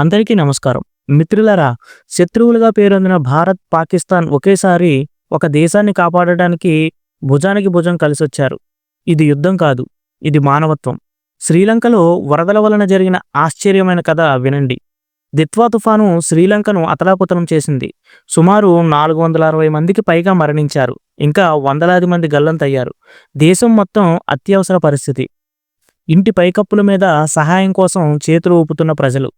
అందరికీ నమస్కారం. మిత్రులరా శత్రువులుగా పేరొందిన భారత్ పాకిస్తాన్ ఒకేసారి ఒక దేశాన్ని కాపాడడానికి భుజానికి భుజం కలిసొచ్చారు. ఇది యుద్ధం కాదు ఇది మానవత్వం. శ్రీలంకలో వరదల వలన జరిగిన ఆశ్చర్యమైన కథ వినండి. దిత్వా తుఫాను శ్రీలంకను అతలాపుతనం చేసింది. సుమారు నాలుగు వందల అరవై మందికి పైగా మరణించారు. ఇంకా వందలాది మంది గల్లంతయ్యారు. దేశం మొత్తం అత్యవసర పరిస్థితి. ఇంటి పైకప్పుల మీద సహాయం కోసం చేతులు ఊపుతున్న ప్రజలు.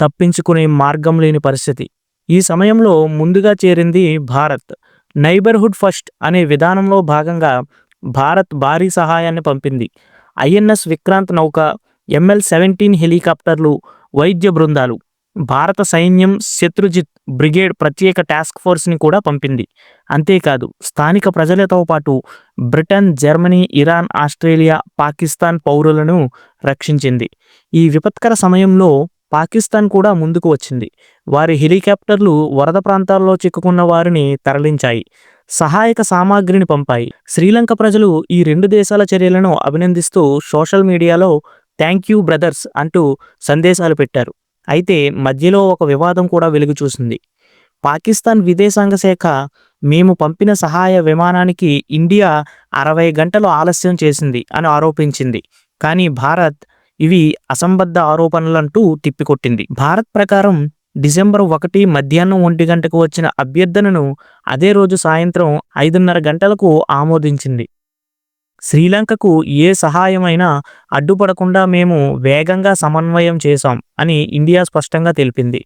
తప్పించుకునే మార్గం లేని పరిస్థితి. ఈ సమయంలో ముందుగా చేరింది భారత్. నైబర్హుడ్ ఫస్ట్ అనే విధానంలో భాగంగా భారత్ భారీ సహాయాన్ని పంపింది. ఐఎన్ఎస్ విక్రాంత్ నౌక ఎంఎల్ సెవెంటీన్ హెలికాప్టర్లు వైద్య బృందాలు భారత సైన్యం శత్రుజిత్ బ్రిగేడ్ ప్రత్యేక టాస్క్ ఫోర్స్ని కూడా పంపింది. అంతేకాదు స్థానిక ప్రజలతో పాటు Britain Germany Iran Australia Pakistan పౌరులను రక్షించింది. ఈ విపత్కర సమయంలో పాకిస్తాన్ కూడా ముందుకు వచ్చింది. వారి హెలికాప్టర్లు వరద ప్రాంతాల్లో చిక్కుకున్న వారిని తరలించాయి. సహాయక సామాగ్రిని పంపాయి. శ్రీలంక ప్రజలు ఈ రెండు దేశాల చర్యలను అభినందిస్తూ సోషల్ మీడియాలో థ్యాంక్ యూ బ్రదర్స్ అంటూ సందేశాలు పెట్టారు. అయితే మధ్యలో ఒక వివాదం కూడా వెలుగు చూసింది. పాకిస్తాన్ విదేశాంగ శాఖ మేము పంపిన సహాయ విమానానికి ఇండియా అరవై గంటలు ఆలస్యం చేసింది అని ఆరోపించింది. కానీ భారత్ ఇవి అసంబద్ధ ఆరోపణలంటూ తిప్పికొట్టింది. భారత్ ప్రకారం డిసెంబర్ ఒకటి మధ్యాహ్నం ఒంటి గంటకు వచ్చిన అభ్యర్థనను అదే రోజు సాయంత్రం ఐదున్నర గంటలకు ఆమోదించింది. శ్రీలంకకు ఏ సహాయమైనా అడ్డుపడకుండా మేము వేగంగా సమన్వయం చేశాం అని ఇండియా స్పష్టంగా తెలిపింది.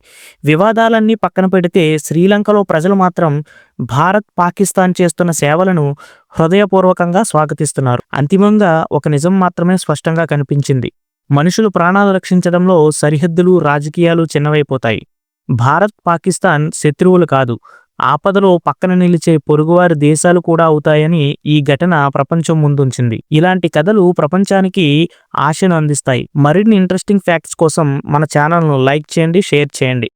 వివాదాలన్నీ పక్కన పెడితే శ్రీలంకలో ప్రజలు మాత్రం భారత్ పాకిస్తాన్ చేస్తున్న సేవలను హృదయపూర్వకంగా స్వాగతిస్తున్నారు. అంతిమంగా ఒక నిజం మాత్రమే స్పష్టంగా కనిపించింది. మనుషులు ప్రాణాలు రక్షించడంలో సరిహద్దులు రాజకీయాలు చిన్నవైపోతాయి. భారత్ పాకిస్తాన్ శత్రువులు కాదు. ఆపదలో పక్కన నిలిచే పొరుగువారి దేశాలు కూడా అవుతాయని ఈ ఘటన ప్రపంచం ముందుంచింది. ఇలాంటి కథలు ప్రపంచానికి ఆశను అందిస్తాయి. మరిన్ని ఇంట్రెస్టింగ్ ఫ్యాక్ట్స్ కోసం మన ఛానల్ను లైక్ చేయండి షేర్ చేయండి.